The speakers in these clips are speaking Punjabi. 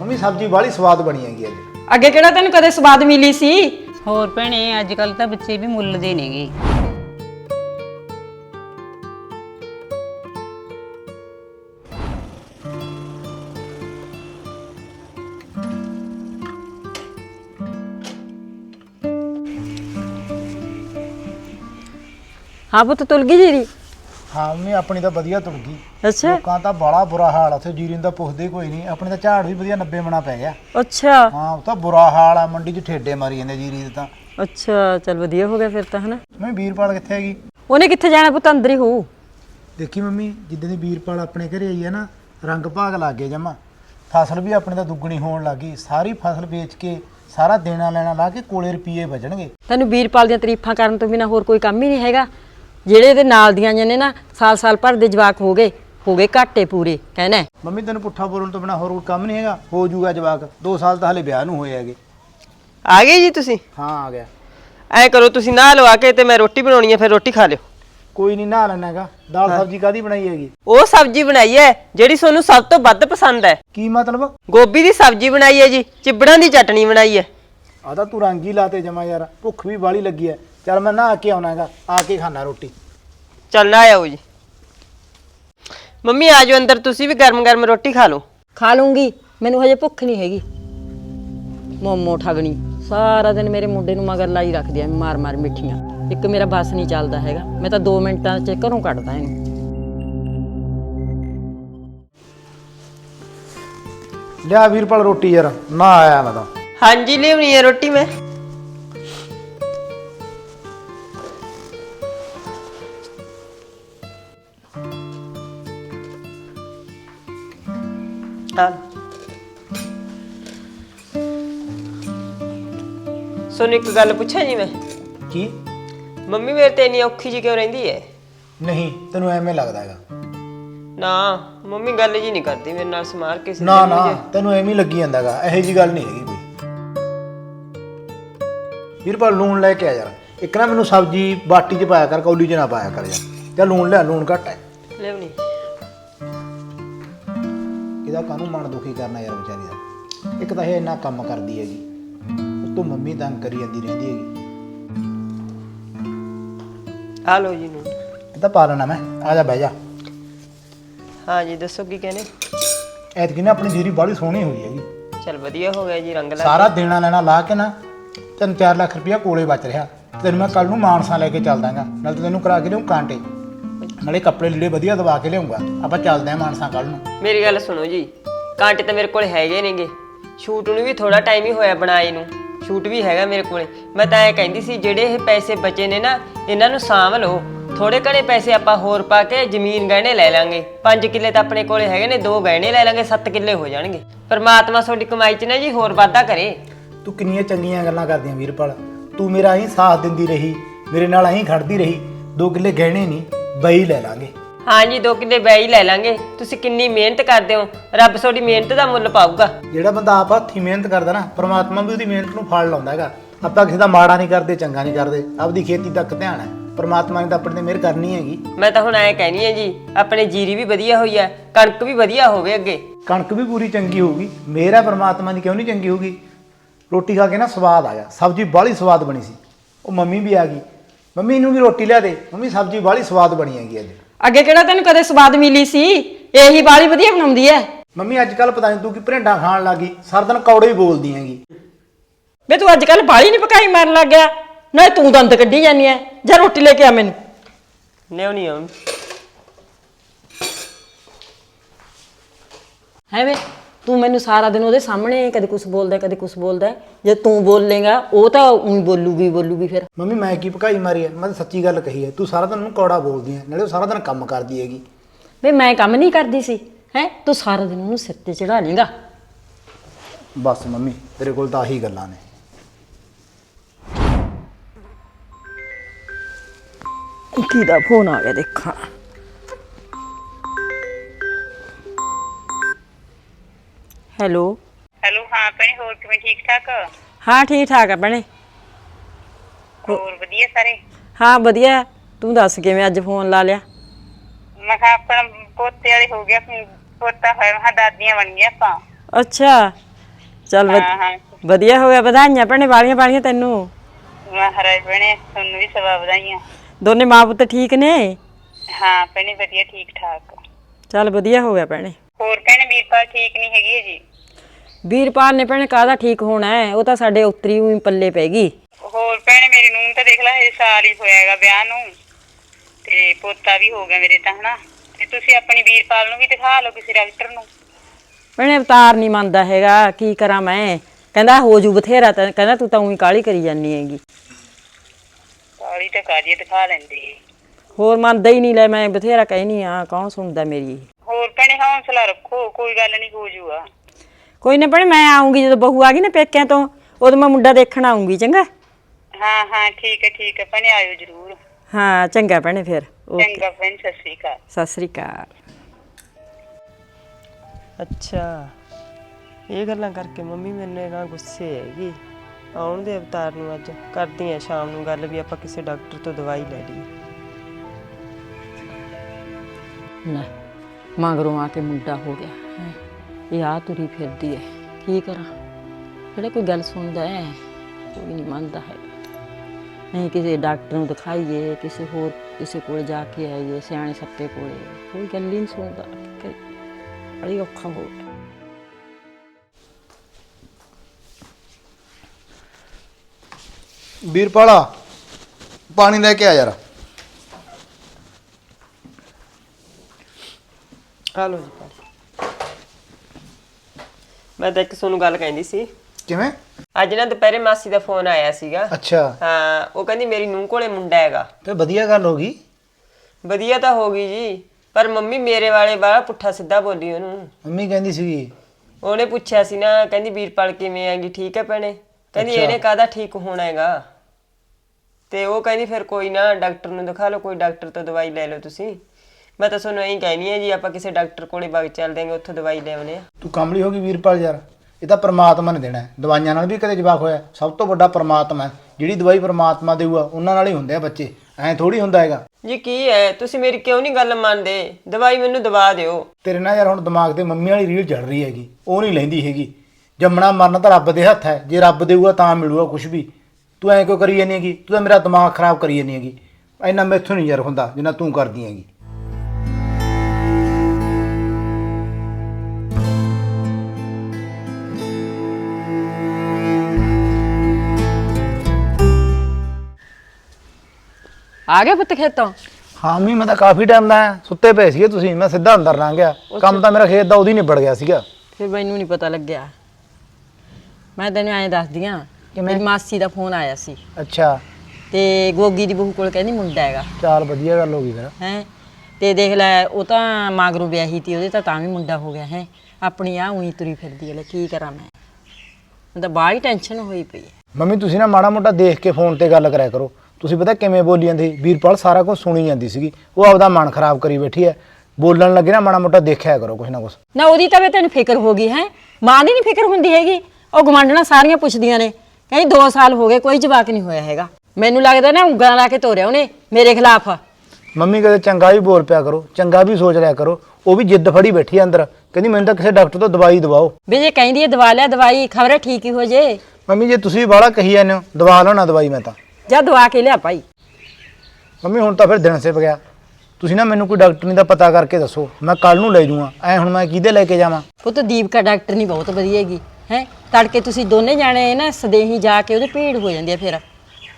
ਮੰਮੀ ਸਬਜ਼ੀ ਬਾਹਲੀ ਸਵਾਦ ਬਣੀ ਹੈਗੀ ਅੱਜ। ਅੱਗੇ ਕਿਹੜਾ ਤੈਨੂੰ ਕਦੇ ਸਵਾਦ ਮਿਲੀ ਸੀ? ਹੋਰ ਭੈਣੇ ਅੱਜ ਕੱਲ ਤਾਂ ਬੱਚੇ ਵੀ ਮੁੱਲ ਦੇ ਨੇਗੇ। ਹਾਂ ਪੁੱਤ ਤੁਲ ਗਈ ਜੀਰੀ? ਹਾਂ ਮੰਮੀ ਆਪਣੀ ਤਾਂ ਵਧੀਆ ਤੁਰ ਗਈ। ਅੱਛਾ। ਲੋਕਾਂ ਦਾ ਬੜਾ ਬੁਰਾ ਹਾਲ ਆ ਉੱਥੇ ਜੀਰੀ ਨੂੰ ਤਾਂ ਪੁੱਛਦੇ ਕੋਈ ਨਹੀਂ। ਆਪਣੇ ਤਾਂ ਝਾੜ ਵੀ ਵਧੀਆ 90 ਮਣਾ ਪੈ ਗਿਆ। ਅੱਛਾ। ਹਾਂ ਉਹ ਤਾਂ ਬੁਰਾ ਹਾਲ ਆ ਮੰਡੀ 'ਚ ਠੇਡੇ ਮਾਰੀ ਜਾਂਦੇ ਜੀਰੀ ਦੇ ਤਾਂ। ਅੱਛਾ ਚਲ ਵਧੀਆ ਹੋ ਗਿਆ ਫਿਰ ਤਾਂ ਹਨਾ? ਮੰਮੀ ਵੀਰਪਾਲ ਕਿੱਥੇ ਹੈਗੀ? ਉਹਨੇ ਕਿੱਥੇ ਜਾਣਾ ਪੁੱਤ ਅੰਦਰ ਹੀ ਹੋਊ। ਦੇਖੀ ਮੰਮੀ ਜਿੱਦਾਂ ਦੀ ਵੀਰਪਾਲ ਆਪਣੇ ਘਰੇ ਆਈ ਹੈ ਨਾ ਰੰਗ ਭਾਗ ਲੱਗ ਗਏ ਜਮਾ। ਫਸਲ ਵੀ ਆਪਣੇ ਤਾਂ ਦੁੱਗਣੀ ਹੋਣ ਲੱਗੀ ਸਾਰੀ ਫਸਲ ਵੇਚ ਕੇ ਸਾਰਾ ਦੇਣਾ ਲੈਣਾ ਲਾ ਕੇ ਕੋਲੇ ਰੁਪਏ ਬਚਣਗੇ ਤੈਨੂੰ ਵੀਰਪਾਲ ਦੀਆਂ ਤਾਰੀਫਾਂ ਕਰਨ ਤੋਂ ਬਿਨਾ ਹੋਰ ਕੋਈ ਕੰਮ ਹੀ ਨਹੀਂ ਹੈਗਾ। ਜਿਹੜੇ ਇਹਦੇ ਨਾਲ ਦੀਆਂ ਆਈਆਂ ਨੇ ਨਾ ਸਾਲ ਸਾਲ ਭਰ ਦੇ ਜਵਾਕ ਹੋ ਗਏ ਹੋ ਗਏ ਘਾਟੇ ਪੂਰੇ ਕਹਿਣਾ ਹੈ। ਮੰਮੀ ਤੈਨੂੰ ਪੁੱਠਾ ਬੋਲਣ ਤੋਂ ਬਿਨਾ ਹੋਰ ਕੋਈ ਕੰਮ ਨਹੀਂ ਹੈਗਾ? ਹੋ ਜੂਗਾ ਜਵਾਕ। 2 ਸਾਲ ਤਾਂ ਹਲੇ ਵਿਆਹ ਨੂੰ ਹੋਏ ਹੈਗੇ। ਆ ਗਏ ਜੀ ਤੁਸੀਂ? ਹਾਂ ਆ ਗਿਆ। ਐ ਕਰੋ ਤੁਸੀਂ ਨਹਾ ਲਵਾ ਕੇ ਤੇ ਮੈਂ ਰੋਟੀ ਬਣਾਉਣੀ ਹੈ ਫਿਰ ਰੋਟੀ ਖਾ ਲਿਓ। ਕੋਈ ਨਹੀਂ ਨਹਾ ਲੈਣਾ ਹੈਗਾ। ਦਾਲ ਸਬਜ਼ੀ ਕਾਦੀ ਬਣਾਈ ਹੈਗੀ? ਉਹ ਸਬਜ਼ੀ ਬਣਾਈ ਹੈ ਜਿਹੜੀ ਤੁਹਾਨੂੰ ਸਭ ਤੋਂ ਵੱਧ ਪਸੰਦ ਹੈ ਕੀ ਮਤਲਬ? ਗੋਭੀ ਦੀ ਸਬਜ਼ੀ ਬਣਾਈ ਹੈ ਜੀ ਚਿਬੜਾਂ ਦੀ ਚਟਣੀ ਬਣਾਈ ਹੈ ਆ ਤਾਂ ਤੂੰ ਰੰਗ ਹੀ ਲਾਤੇ ਜਮਾ ਯਾਰ ਭੁੱਖ ਵੀ ਬਾਲੀ ਲੱਗੀ ਹੈ ਚੱਲ ਮੈਂ ਨਹਾ ਕੇ ਆਉਣਾ ਹੈਗਾ ਆ ਕੇ ਖਾਣਾ ਰੋਟੀ। ਚੱਲ ਨਾ ਆਓ ਜੀ। ਮੰਮੀ ਆ ਜਾਓ ਅੰਦਰ ਤੁਸੀਂ ਵੀ ਗਰਮ ਗਰਮ ਰੋਟੀ ਖਾ ਲਓ। ਖਾ ਲੂੰਗੀ ਮੈਨੂੰ ਹਜੇ ਭੁੱਖ ਨਹੀਂ ਹੈਗੀ। ਮੋਮੋ ਠਗਣੀ ਸਾਰਾ ਦਿਨ ਮੇਰੇ ਮੁੰਡੇ ਨੂੰ ਮਗਰ ਲਾਈ ਰੱਖਦੀ ਆ ਮਾਰ ਮਾਰ ਮਿੱਠੀਆਂ। ਇੱਕ ਮੇਰਾ ਬਸ ਨਹੀਂ ਚੱਲਦਾ ਹੈਗਾ ਮੈਂ ਤਾਂ 2 ਮਿੰਟਾਂ 'ਚ ਘਰੋਂ ਕੱਢਦਾ ਇਹਨੂੰ। ਲਿਆ ਵੀਰਪਾਲ ਰੋਟੀ ਯਾਰ ਨਾ ਆਇਆ ਮੈਂ ਤਾਂ। ਹਾਂਜੀ ਲਿਆਉਣੀ ਹੈ ਰੋਟੀ ਮੈਂ। ਸੋਨੂੰ ਇੱਕ ਗੱਲ ਪੁੱਛਾਂ ਜੀ ਮੈਂ? ਕੀ? ਮੰਮੀ ਮੇਰੇ ਤੇ ਇੰਨੀ ਔਖੀ ਜੀ ਕਿਉਂ ਰਹਿੰਦੀ ਹੈ ਨਹੀਂ ਤੈਨੂੰ ਐਵੇਂ ਲੱਗਦਾ ਹੈਗਾ। ਨਾ ਮੰਮੀ ਗੱਲ ਜੀ ਨਹੀਂ ਕਰਦੀ ਮੇਰੇ ਨਾਲ ਸਮਾਰ ਕਿਸੇ ਨਾ ਨਾ ਤੈਨੂੰ ਐਵੇਂ ਹੀ ਲੱਗੀ ਜਾਂਦਾਗਾ ਇਹੋ ਜੀ ਗੱਲ ਨਹੀਂ ਹੈਗੀ ਕੋਈ। ਵੀਰਪਾਲ ਲੂਣ ਲੈ ਕੇ ਆ ਯਾਰ। ਇੱਕ ਨਾ ਮੈਨੂੰ ਸਬਜ਼ੀ ਬਾਟੀ 'ਚ ਪਾਇਆ ਕਰ ਕੌਲੀ 'ਚ ਨਾ ਪਾਇਆ ਕਰ ਯਾਰ। ਲੂਣ ਲਿਆ ਲੂਣ ਘੱਟ ਹੈ ਲਿਆਉਣੀ ਇਹਦਾ ਕਾਹਨੂੰ ਮਨ ਦੁਖੀ ਕਰਨਾ ਯਾਰ ਵਿਚਾਰੀ ਦਾ? ਇੱਕ ਤਾਂ ਇਹ ਇੰਨਾ ਕੰਮ ਕਰਦੀ ਹੈਗੀ। ਉਤੋਂ ਮੰਮੀ ਤੰਗ ਕਰੀ ਜਾਂਦੀ ਰਹਿੰਦੀ ਹੈਗੀ। ਆ ਲਓ ਜੀ ਨੂਨ ਇਹ ਤਾਂ ਪਾ ਲੈਣਾ ਮੈਂ। ਆ ਜਾ ਬਹਿ ਜਾ। ਹਾਂ ਜੀ ਦੱਸੋ ਕੀ ਕਹਿੰਦੇ? ਐਤਕੀ ਨਾ ਆਪਣੀ ਜੀਰੀ ਬਾੜੀ ਸੋਹਣੀ ਹੋਈ ਹੈਗੀ। ਚਲ ਵਧੀਆ ਹੋ ਗਿਆ ਜੀ ਰੰਗ ਲਾ ਸਾਰਾ ਦੇਣਾ ਲੈਣਾ ਲਾ ਕੇ ਨਾ ਤਿੰਨ 4 ਲੱਖ ਰੁਪਇਆ ਕੋਲੇ ਬਚ ਰਿਹਾ। ਤੈਨੂੰ ਮੈਂ ਕੱਲ ਨੂੰ ਮਾਨਸਾ ਲੈ ਕੇ ਚੱਲਦਾਗਾ ਨਾਲ ਤੇ ਤੈਨੂੰ ਕਰਾ ਕੇ ਲਿਆਉਂ ਕਾਂਟੇ। ਨਾਲੇ ਕੱਪੜੇ ਲੀੜੇ ਵਧੀਆ ਦਵਾ ਕੇ ਲਿਆਉਂਗਾ ਆਪਾਂ ਚੱਲਦੇ ਆਂ ਮਾਨਸਾ ਕੱਲ ਨੂੰ। ਮੇਰੀ ਗੱਲ ਸੁਣੋ ਜੀ, ਕਾਂਟੇ ਤਾਂ ਮੇਰੇ ਕੋਲ ਹੈਗੇ ਨੇਗੇ। ਸ਼ੂਟ ਨੂੰ ਵੀ ਥੋੜਾ ਟਾਈਮ ਹੀ ਹੋਇਆ ਬਣਾਏ ਨੂੰ। ਸ਼ੂਟ ਵੀ ਹੈਗਾ ਮੇਰੇ ਕੋਲੇ। ਮੈਂ ਤਾਂ ਐ ਕਹਿੰਦੀ ਸੀ, ਜਿਹੜੇ ਇਹ ਪੈਸੇ ਬਚੇ ਨੇ ਨਾ, ਇਹਨਾਂ ਨੂੰ ਸਾਂਭ ਲਓ। ਥੋੜੇ ਘਣੇ ਪੈਸੇ ਆਪਾਂ ਹੋਰ ਪਾ ਕੇ ਜ਼ਮੀਨ ਗਹਿਣੇ ਲੈ ਲਾਂਗੇ। 5 ਕਿੱਲੇ ਤਾਂ ਆਪਣੇ ਕੋਲੇ ਹੈਗੇ ਨੇ, ਦੋ ਗਹਿਣੇ ਲੈ ਲਾਂਗੇ 7 ਕਿੱਲੇ ਹੋ ਜਾਣਗੇ। ਪਰਮਾਤਮਾ ਤੁਹਾਡੀ ਕਮਾਈ 'ਚ ਨਾ ਜੀ ਹੋਰ ਵਾਧਾ ਕਰੇ। ਤੂੰ ਕਿੰਨੀਆਂ ਚੰਗੀਆਂ ਗੱਲਾਂ ਕਰਦੀਆਂ ਵੀਰਪਾਲ। ਤੂੰ ਮੇਰਾ ਹੀ ਸਾਥ ਦਿੰਦੀ ਰਹੀ, ਮੇਰੇ ਨਾਲ ਅਹੀਂ ਖੜਦੀ ਰਹੀ, ਦੋ ਕਿੱਲੇ ਗਹਿਣੇ ਨਹੀਂ, ਬਈ ਲੈ ਲਾਂਗੇ। ਹਾਂ ਜੀ ਦੋ ਕਿੱਲੇ ਬੈ ਹੀ ਲੈ ਲਾਂਗੇ। ਤੁਸੀਂ ਕਿੰਨੀ ਮਿਹਨਤ ਕਰਦੇ ਹੋ। ਰੱਬ ਤੁਹਾਡੀ ਮਿਹਨਤ ਦਾ ਮੁੱਲ ਪਾਊਗਾ। ਜਿਹੜਾ ਬੰਦਾ ਆਪ ਹੱਥੀਂ ਮਿਹਨਤ ਕਰਦਾ ਨਾ ਪ੍ਰਮਾਤਮਾ ਵੀ ਉਹਦੀ ਮਿਹਨਤ ਨੂੰ ਫਲ ਲਾਉਂਦਾ ਹੈਗਾ। ਆਪਾਂ ਕਿਸੇ ਦਾ ਮਾੜਾ ਨਹੀਂ ਕਰਦੇ ਚੰਗਾ ਨਹੀਂ ਕਰਦੇ। ਆਪਦੀ ਖੇਤੀ ਤੱਕ ਧਿਆਨ ਹੈ। ਪ੍ਰਮਾਤਮਾ ਨੇ ਤਾਂ ਆਪਣੇ ਤੇ ਮਿਹਰ ਕਰਨੀ ਹੈਗੀ। ਮੈਂ ਤਾਂ ਹੁਣ ਐ ਕਹਿਣੀ ਹੈ ਜੀ ਆਪਣੇ ਜੀਰੀ ਵੀ ਵਧੀਆ ਹੋਈ ਹੈ ਕਣਕ ਵੀ ਵਧੀਆ ਹੋਵੇ ਅੱਗੇ। ਕਣਕ ਵੀ ਪੂਰੀ ਚੰਗੀ ਹੋਊਗੀ। ਮੇਰਾ ਪ੍ਰਮਾਤਮਾ ਦੀ ਕਿਉਂ ਨਹੀਂ ਚੰਗੀ ਹੋਊਗੀ? ਰੋਟੀ ਖਾ ਕੇ ਨਾ ਸਵਾਦ ਆਇਆ ਸਬਜ਼ੀ ਬਾਹਲੀ ਸਵਾਦ ਬਣੀ ਸੀ। ਉਹ ਮੰਮੀ ਵੀ ਆ ਗਈ। ਮੰਮੀ ਨੂੰ ਵੀ ਰੋਟੀ ਲਿਆ ਦੇ। ਮੰਮੀ ਸਬਜ਼ੀ ਬਾਹਲੀ ਸਵਾਦ ਬਣੀ ਹੈਗੀ ਅੱਜ। ਅੱਗੇ ਕਿਹੜਾ ਤੈਨੂੰ ਕਦੇ ਸਵਾਦ ਮਿਲੀ ਸੀ? ਇਹੀ ਬਾਲੀ ਵਧੀਆ ਬਣਾਉਂਦੀ ਐ। ਮੰਮੀ ਅੱਜ ਕੱਲ ਪਤਾ ਨਹੀਂ ਤੂੰ ਕੀ ਭਰੇਂਡਾ ਖਾਣ ਲੱਗੀ। ਸਾਰਾ ਦਿਨ ਕੌੜੇ ਹੀ ਬੋਲਦੀ ਹੈਗੀ। ਵੇ ਤੂੰ ਅੱਜ ਕੱਲ ਬਾਲੀ ਨਹੀਂ ਪਕਾਈ ਮਾਰਨ ਲੱਗ ਗਿਆ। ਨਾ ਤੂੰ ਦੰਦ ਕੱਢੀ ਜਾਨੀ ਐ। ਜਾ ਰੋਟੀ ਲੈ ਕੇ ਆ ਮੈਨੂੰ। ਲਿਆਉਣੀ ਆ ਹੈ ਵੇ? ਤੂੰ ਮੈਨੂੰ ਸਾਰਾ ਦਿਨ ਉਹਦੇ ਸਾਹਮਣੇ ਕਦੇ ਕੁਝ ਬੋਲਦਾ ਕਦੇ ਕੁਝ ਬੋਲਦਾ ਜੇ ਤੂੰ ਬੋਲੇਗਾ ਉਹ ਤਾਂ ਉਹੀ ਬੋਲੂਗੀ ਬੋਲੂਗੀ ਫਿਰ। ਮੰਮੀ ਮੈਂ ਕੀ ਭਕਾਈ ਮਾਰੀ ਹੈ? ਮੈਂ ਤਾਂ ਸੱਚੀ ਗੱਲ ਕਹੀ ਹੈ। ਤੂੰ ਸਾਰਾ ਦਿਨ ਉਹਨੂੰ ਕੌੜਾ ਬੋਲਦੀ ਹੈ ਨਾਲੇ ਉਹ ਸਾਰਾ ਦਿਨ ਕੰਮ ਕਰਦੀ ਹੈਗੀ। ਵੇ ਮੈਂ ਕੰਮ ਨਹੀਂ ਕਰਦੀ ਸੀ ਹੈ? ਤੂੰ ਸਾਰਾ ਦਿਨ ਉਹਨੂੰ ਸਿਰ ਤੇ ਚੜਾ ਲੇਗਾ। ਬਸ ਮੰਮੀ ਤੇਰੇ ਕੋਲ ਤਾਂ ਆਹੀ ਗੱਲਾਂ ਨੇ। ਕਿਹਦਾ ਫੋਨ ਆ ਗਿਆ ਦੇਖਾਂ। ਹੈਲੋ। ਹੈਲੋ ਹਾਂ ਭੈਣੇ ਹੋਰ ਕਿਵੇਂ ਠੀਕ ਠਾਕ? ਹਾਂ ਠੀਕ ਠਾਕ ਆ ਭੈਣੇ। ਹੋਰ ਵਧੀਆ ਸਾਰੇ? ਹਾਂ ਵਧੀਆ। ਤੂੰ ਦੱਸ ਕਿਵੇਂ ਅੱਜ ਫੋਨ ਲਾ ਲਿਆ? ਮੈਂ ਕਿਹਾ ਆਪਣਾ ਪੋਤੇ ਵਾਲੇ ਹੋ ਗਿਆ ਪੋਤਾ ਹੋਇਆ ਮੈਂ ਕਿਹਾ ਦਾਦੀਆਂ ਬਣ ਗਿਆ ਆਪਾਂ। ਅੱਛਾ ਚੱਲ ਵਧ- ਹਾਂ ਹਾਂ। ਵਧੀਆ ਹੋ ਗਿਆ ਵਧਾਈਆਂ ਭੈਣੇ ਵਾਲੀਆਂ ਵਾਲੀਆਂ ਤੈਨੂੰ। ਮਹਾਰਾਜ ਭੈਣੇ ਤੁਹਾਨੂੰ ਵੀ ਸਵਾ ਵਧਾਈਆਂ। ਦੋਨੇ ਮਾਂ ਪੁੱਤ ਠੀਕ ਨੇ? ਹਾਂ ਭੈਣੇ ਵਧੀਆ ਠੀਕ ਠਾਕ। ਚੱਲ ਵਧੀਆ ਹੋ ਗਿਆ ਭੈਣੇ। ਹੋਰ ਭੈਣੇ ਵੀਰਪਾਲ ਠੀਕ ਨਹੀਂ ਹੈਗੀ ਹੈ ਜੀ ਵੀਰਪਾਲ ਨੇ ਭੈਣੇ ਕਾਹਦਾ ਠੀਕ ਹੋਣਾ ਹੈ? ਉਹ ਤਾਂ ਸਾਡੇ ਉਤਰੀ ਹੋਈ ਪੱਲੇ ਪੈ ਗਈ। ਹੋਰ ਭੈਣੇ ਮੇਰੀ ਨੂੰਹ ਤਾਂ ਦੇਖ ਲੈ ਇਹ ਸਾਲ ਹੀ ਹੋਇਆ ਹੈਗਾ ਵਿਆਹ ਨੂੰ। ਤੇ ਪੋਤਾ ਵੀ ਹੋ ਗਿਆ ਮੇਰੇ ਤਾਂ ਹਨਾ? ਤੇ ਤੁਸੀਂ ਆਪਣੀ ਵੀਰਪਾਲ ਨੂੰ ਵੀ ਦਿਖਾ ਲਓ ਕਿਸੇ ਡਾਕਟਰ ਨੂੰ। ਭੈਣੇ ਅਵਤਾਰ ਨਹੀਂ ਮੰਨਦਾ ਹੈਗਾ ਕੀ ਕਰਾਂ ਮੈਂ? ਕਹਿੰਦਾ ਹੋ ਜੂ ਬਥੇਰਾ ਤਾਂ ਕਹਿੰਦਾ ਤੂੰ ਤਾਂ ਉਹੀ ਕਾਲੀ ਕਰੀ ਜਾਨੀ ਹੈਗੀ। ਕਾਲੀ ਤਾਂ ਕਾਜੀ ਦਿਖਾ ਲੈਂਦੀ। ਹੋਰ ਮੰਨਦਾ ਹੀ ਨਹੀਂ ਲੈ ਮੈਂ ਬਥੇਰਾ ਕਹਿਨੀ ਆ ਕੌਣ ਸੁਣਦਾ ਮੇਰੀ ਹੋਰ ਭੈਣੇ ਹੌਸਲਾ ਰੱਖੋ ਕੋਈ ਗੱਲ ਨਹੀਂ ਹੋ ਜੂਗਾ। ਕੋਈ ਨਾ ਭੈਣੇ ਮੈਂ ਆਉਂਗੀ ਜਦੋਂ ਬਹੂ ਆ ਗਈ ਨਾ ਪੇਕਿਆਂ ਤੋਂ ਉਦੋਂ ਮੈਂ ਮੁੰਡਾ ਦੇਖਣ ਆਉਂਗੀ ਚੰਗਾ? ਹਾਂ ਹਾਂ ਠੀਕ ਹੈ ਠੀਕ ਹੈ ਭੈਣੇ ਆਇਓ ਜ਼ਰੂਰ। ਹਾਂ ਚੰਗਾ ਭੈਣੇ ਫਿਰ ਓਕੇ। ਚੰਗਾ ਭੈਣ ਸਤਿ ਸ਼੍ਰੀ ਅਕਾਲ। ਸਤਿ ਸ੍ਰੀ ਅਕਾਲ। ਅੱਛਾ ਇਹ ਗੱਲਾਂ ਕਰਕੇ ਮੰਮੀ ਮੇਰੇ ਨਾਲ ਗੁੱਸੇ ਹੈਗੀ। ਆਉਣ ਦੇ ਅਵਤਾਰ ਨੂੰ ਅੱਜ ਕਰਦੀ ਆ ਸ਼ਾਮ ਨੂੰ ਗੱਲ ਵੀ ਆਪਾਂ ਕਿਸੇ ਡਾਕਟਰ ਤੋਂ ਦਵਾਈ ਲੈ ਲਈਏ। ਲੈ ਮਗਰੋਂ ਆ ਕੇ ਮੁੰਡਾ ਹੋ ਗਿਆ। ਇਹ ਆ ਤੁਰੀ ਫਿਰਦੀ ਹੈ ਕੀ ਕਰਾਂ? ਜਿਹੜਾ ਕੋਈ ਗੱਲ ਸੁਣਦਾ ਹੈ ਕੋਈ ਨਹੀਂ ਮੰਨਦਾ ਹੈ। ਨਹੀਂ ਕਿਸੇ ਡਾਕਟਰ ਨੂੰ ਦਿਖਾਈਏ ਕਿਸੇ ਹੋਰ ਕਿਸੇ ਕੋਲ ਜਾ ਕੇ ਆਈਏ ਸਿਆਣੇ ਸੱਪੇ ਕੋਲੇ। ਕੋਈ ਗੱਲ ਨਹੀਂ ਸੁਣਦਾ। ਕਿ ਬੜੀ ਔਖਾ ਹੋ ਗਿਆ। ਵੀਰਪਾਲਾ ਪਾਣੀ ਲੈ ਕੇ ਆ ਯਾਰ। ਆ ਲਓ ਜੀ ਪਾਣੀ। ਮੈਂ ਤਾਂ ਇੱਕ ਤੁਹਾਨੂੰ ਗੱਲ ਕਹਿੰਦੀ ਸੀ। ਕਿਵੇਂ? ਅੱਜ ਨਾ ਦੁਪਹਿਰੇ ਮਾਸੀ ਦਾ ਫੋਨ ਆਇਆ ਸੀਗਾ। ਅੱਛਾ। ਹਾਂ ਉਹ ਕਹਿੰਦੀ ਮੇਰੀ ਨੂੰਹ ਕੋਲੇ ਮੁੰਡਾ ਹੈਗਾ। ਤੇ ਵਧੀਆ ਗੱਲ ਹੋ ਗਈ? ਵਧੀਆ ਤਾਂ ਹੋ ਗਈ ਜੀ ਪਰ ਮੰਮੀ ਮੇਰੇ ਵਾਲੇ ਬਾਹਲਾ ਪੁੱਠਾ ਸਿੱਧਾ ਬੋਲੀ ਉਹਨੂੰ। ਮੰਮੀ ਕਹਿੰਦੀ ਸੀਗੀ। ਉਹਨੇ ਪੁੱਛਿਆ ਸੀ ਨਾ ਕਹਿੰਦੀ ਵੀਰਪਾਲ ਕਿਵੇਂ ਆਂਗੀ ਠੀਕ ਹੈ ਭੈਣੇ? ਕਹਿੰਦੀ। ਇਹਨੇ ਕਾਹਦਾ ਠੀਕ ਹੋਣਾ ਹੈਗਾ? ਤੇ ਉਹ ਕਹਿੰਦੀ ਫਿਰ ਕੋਈ ਨਾ ਡਾਕਟਰ ਨੂੰ ਦਿਖਾ ਲਓ ਕੋਈ ਡਾਕਟਰ ਤੋਂ ਦਵਾਈ ਲੈ ਲਓ ਤੁਸੀਂ। ਮੈਂ ਤਾਂ ਤੁਹਾਨੂੰ ਐਂ ਕਹਿਣੀ ਹੈ ਜੀ ਆਪਾਂ ਕਿਸੇ ਡਾਕਟਰ ਕੋਲੇ ਵਗ ਚੱਲਦੇ ਆਂਗੇ ਉੱਥੋਂ ਦਵਾਈ ਲੈ ਆਉਨੇ ਆ। ਤੂੰ ਕਮਲੀ ਹੋ ਗਈ ਵੀਰਪਾਲ ਯਾਰ ਇਹ ਤਾਂ ਪ੍ਰਮਾਤਮਾ ਨੇ ਦੇਣਾ ਹੈ। ਦਵਾਈਆਂ ਨਾਲ ਵੀ ਕਦੇ ਜਵਾਕ ਹੋਇਆ। ਸਭ ਤੋਂ ਵੱਡਾ ਪ੍ਰਮਾਤਮਾ ਹੈ। ਜਿਹੜੀ ਦਵਾਈ ਪ੍ਰਮਾਤਮਾ ਦੇਊਗਾ ਉਹਨਾਂ ਨਾਲ ਹੀ ਹੁੰਦੇ ਆ ਬੱਚੇ। ਐਂ ਥੋੜੀ ਹੁੰਦਾ ਹੈਗਾ। ਜੀ ਕੀ ਹੈ ਤੁਸੀਂ ਮੇਰੀ ਕਿਉਂ ਨਹੀਂ ਗੱਲ ਮੰਨਦੇ? ਦਵਾਈ ਮੈਨੂੰ ਦਵਾ ਦਿਓ। ਤੇਰੇ ਨਾਲ ਯਾਰ ਹੁਣ ਦਿਮਾਗ ਤੇ ਮੰਮੀ ਵਾਲੀ ਰੀਲ ਚੜ ਰਹੀ ਹੈਗੀ। ਉਹ ਨਹੀਂ ਲੈਂਦੀ ਹੈਗੀ। ਜੰਮਣਾ ਮਰਨਾ ਤਾਂ ਰੱਬ ਦੇ ਹੱਥ ਹੈ। ਜੇ ਰੱਬ ਦੇਊਗਾ ਤਾਂ ਮਿਲੂਗਾ ਕੁਝ ਵੀ। ਤੂੰ ਐਂ ਕਿਉਂ ਕਰੀ ਜਾਂਦੀ ਹੈਗੀ? ਤੂੰ ਤਾਂ ਮੇਰਾ ਦਿਮਾਗ ਖਰਾਬ ਕਰੀ ਜਾਂਦੀ ਹੈਗੀ। ਇੰਨਾ ਮੈਥੋਂ ਨਹੀਂ ਯਾਰ ਹੁੰਦਾ ਜਿੰਨਾ ਤੂੰ ਕਰਦੀ ਹੈਗੀ। ਆ ਗਏ ਪੁੱਤ ਖੇਤੋਂ? ਹਾਂ ਮੰਮੀ ਮੈਂ ਤਾਂ ਕਾਫੀ ਟਾਈਮ ਦਾ ਆਇਆ। ਸੁੱਤੇ ਪਏ ਸੀਗੇ ਤੁਸੀਂ ਮੈਂ ਸਿੱਧਾ ਅੰਦਰ ਲੰਘ ਗਿਆ। ਕੰਮ ਤਾਂ ਮੇਰਾ ਖੇਤ ਦਾ ਉਹਦੀ ਨਿਬੜ ਗਿਆ ਸੀਗਾ। ਫਿਰ ਮੈਨੂੰ ਨਹੀਂ ਪਤਾ ਲੱਗਿਆ। ਮੈਂ ਤੈਨੂੰ ਐਂ ਦੱਸਦੀ ਆ ਮੇਰੀ ਮਾਸੀ ਦਾ ਫੋਨ ਆਇਆ ਸੀ। ਅੱਛਾ। ਤੇ ਗੋਗੀ ਦੀ ਬਹੂ ਕੋਲ ਕਹਿੰਦੀ ਮੁੰਡਾ ਹੈਗਾ। ਚਾਲ ਵਧੀਆ ਗੱਲ ਹੋ ਗਈ ਫਿਰ। ਹੈ? ਤੇ ਦੇਖ ਲੈ ਉਹ ਤਾਂ ਮਾਗਰੂ ਵਿਆਹੀ ਤੀ ਉਹਦੇ ਤਾਂ ਤਾਂ ਵੀ ਮੁੰਡਾ ਹੋ ਗਿਆ ਹੈ? ਆਪਣੀ ਆ ਉਹੀ ਤੁਰੀ ਫਿਰਦੀ ਹੈ ਲੈ ਕੀ ਕਰਾਂ ਮੈਂ? ਮੈਨੂੰ ਤਾਂ ਬਾਹਲੀ ਟੈਨਸ਼ਨ ਹੋਈ ਪਈ ਹੈ। ਮੰਮੀ ਤੁਸੀਂ ਨਾ ਮਾੜਾ ਮੋਟਾ ਦੇਖ ਕੇ ਫੋਨ ਤੇ ਗੱਲ ਕਰਿਆ ਕਰੋ। ਤੁਸੀਂ ਪਤਾ ਕਿਵੇਂ ਬੋਲੀ ਜਾਂਦੀ ਸੀ? ਵੀਰਪਾਲ ਸਾਰਾ ਕੁਝ ਸੁਣੀ ਜਾਂਦੀ ਸੀਗੀ। ਉਹ ਆਪਦਾ ਮਨ ਖਰਾਬ ਕਰੀ ਬੈਠੀ ਹੈ। ਬੋਲਣ ਲੱਗੇ ਨਾ ਮਾੜਾ ਮੋਟਾ ਦੇਖਿਆ ਕਰੋ ਕੁਛ ਨਾ ਕੁਛ। ਨਾ ਉਹਦੀ ਤਾਂ ਵੀ ਤੈਨੂੰ ਫਿਕਰ ਹੋ ਗਈ ਹੈ? ਮਾਂ ਦੀ ਨਹੀਂ ਫਿਕਰ ਹੁੰਦੀ ਹੈਗੀ। ਉਹ ਗਵਾਂਢਣਾ ਸਾਰੀਆਂ ਪੁੱਛਦੀਆਂ ਨੇ ਕਹਿੰਦੀ 2 ਸਾਲ ਹੋ ਗਏ ਕੋਈ ਜਵਾਕ ਨਹੀਂ ਹੋਇਆ ਹੈਗਾ। ਮੈਨੂੰ ਲੱਗਦਾ ਨਾ ਉਂਗਲਾਂ ਲਾ ਕੇ ਤੋਰਿਆ ਉਹਨੇ ਮੇਰੇ ਖਿਲਾਫ। ਮੰਮੀ ਕਦੇ ਚੰਗਾ ਵੀ ਬੋਲ ਪਿਆ ਕਰੋ ਚੰਗਾ ਵੀ ਸੋਚ ਲਿਆ ਕਰੋ। ਉਹ ਵੀ ਜਿੱਦ ਫੜੀ ਬੈਠੀ ਹੈ ਅੰਦਰ। ਕਹਿੰਦੀ ਮੈਨੂੰ ਤਾਂ ਕਿਸੇ ਡਾਕਟਰ ਤੋਂ ਦਵਾਈ ਦਵਾਓ। ਵੀ ਜੇ ਕਹਿੰਦੀ ਹੈ ਦਵਾ ਲਿਆ ਦਵਾਈ ਖਬਰੇ ਠੀਕ ਹੀ ਹੋ ਜੇ। ਮੰਮੀ ਜੇ ਤੁਸੀਂ ਬਾਹਲਾ ਕਹੀ ਜਾਂਦੇ ਹੋ ਦਵਾ ਲਓ ਨਾ ਦਵਾਈ ਮੈਂ ਤਾਂ। ਜਾ ਦਵਾ ਕੇ ਲਿਆ ਭਾਈ। ਮੰਮੀ ਹੁਣ ਤਾਂ ਫਿਰ ਦਿਨ ਸਿਪ ਗਿਆ। ਤੁਸੀਂ ਨਾ ਮੈਨੂੰ ਕੋਈ ਡਾਕਟਰ ਨਹੀਂ ਦਾ ਪਤਾ ਕਰਕੇ ਦੱਸੋ। ਮੈਂ ਕੱਲ ਨੂੰ ਲੈ ਜੂਆਂ ਐ ਹੁਣ ਮੈਂ ਕਿਹਦੇ ਲੈ ਕੇ ਜਾਵਾਂ? ਪੁੱਤ ਦੀਪਕਾ ਡਾਕਟਰ ਨਹੀਂ ਬਹੁਤ ਵਧੀਆ ਹੈਗੀ ਹੈ? ਤੜਕੇ ਤੁਸੀਂ ਦੋਨੇ ਜਾਣੇ ਨਾ ਸਦੇਹੀ ਜਾ ਕੇ ਉਹਦੇ ਭੀੜ ਹੋ ਜਾਂਦੀ ਹੈ ਫਿਰ।